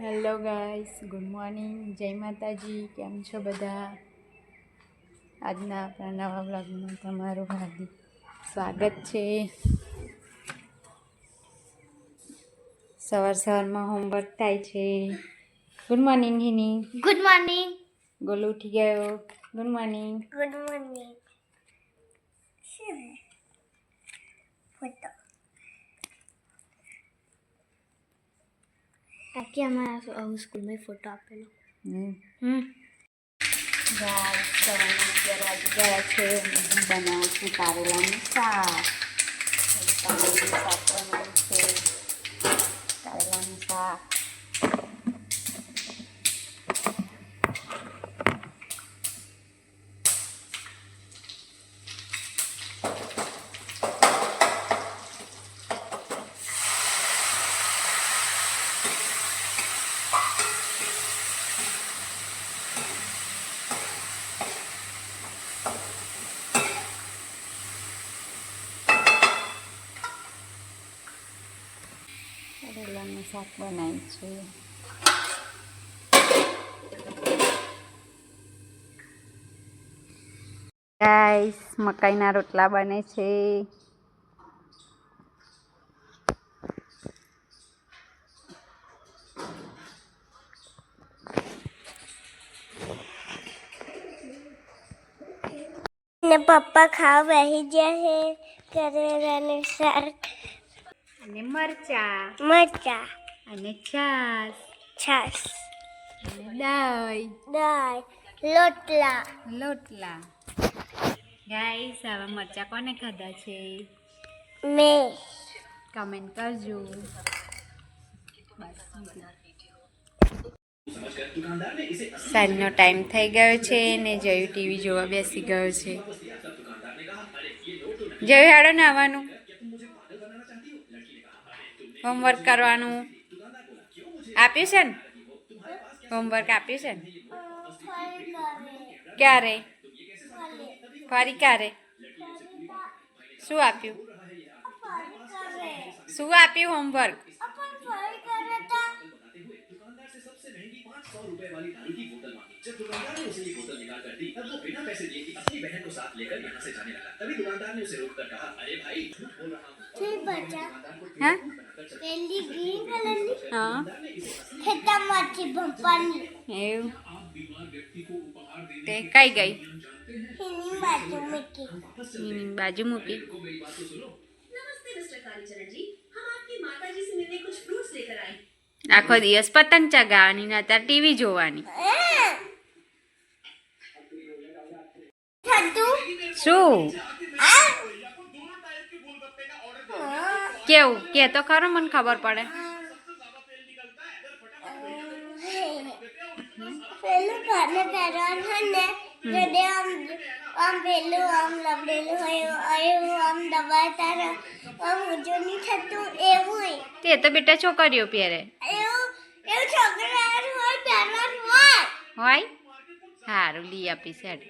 Hello guys good morning જય માતાજી કેમ છો બધા? આજના આપણા નવા બ્લોગમાં તમારું હાર્દિક સ્વાગત છે. સવાર સવારમાં હોમવર્ક થાય છે. Good morning Hini good morning Golu ઉઠી ગયો. Good morning good morning photo. તાકી અમારા સ્કૂલમાં ફોટો આપેલો હમ ગયા છે બનાવું છું કારેલાનું શાક કારેલાનું શાક બનાવું છે કારેલાનું શાક કારેલાનું શાક બનાવ્યું છે. ગાઈસ મકાઈના રોટલા બને છે. ને પપ્પા ખાવા બેસી ગયા છે. કરેલાનું શાક અને મરચા. મરચા. અને છાસ. છાસ. અને દહીં દાળ. લોટલા. લોટલા. ગાઈસ આવા મરચા કોને ખાધા છે? મે કમેન્ટ કરજો. સાંજનો ટાઈમ થઈ ગયો છે ને જયું ટીવી જોવા બેસી ગયો છે. જયું હાડો ને આવવાનું હોમવર્ક કરવાનું. આપ્યું છે ને? હોમવર્ક આપ્યું છે ને? ક્યારે? ફરી ક્યારે? શું આપ્યું? શું આપ્યું હોમવર્ક सौ रुपए वाली पानी की बोतल मांगी। जब दुकानदार ने उसे ये बोतल निकाल कर दी तब वो बिना पैसे दिए कि अपनी बहन को साथ लेकर यहाँ से जाने लगा। तभी दुकानदार ने उसे रोक कर कहा अरे भाई झूठ बोल रहा हूँ। फिर बचा। हाँ? ग्रीन कलर ने हाँ। खत्म मची बंपानी एव। ते काय गई। बाजू मुकी बाजू में मुकी तो नमस्ते मिस्टर कालीचरण जी। हम आपकी माताजी से मिलने कुछ फ्रूट्स लेकर आए। આખો દિવસ પતંગ ચગાવવાની ને અત્યારે ટીવી જોવાની. શું? કેવું? કે તો ખરો મને ખબર પડે. પેલું ઘરને પહેરવાનું ને આમ પેલું આમ લબડેલું હોય એવું આમ દબાતા આમ ઊંચું નહીં થતું એવું હોય. તે તો બેટા છોકરીઓ પહેરે. એવું એવું છોકરા હોય પહેરવાનું હોય. હોય? સારું લઈ આપીશ હેડ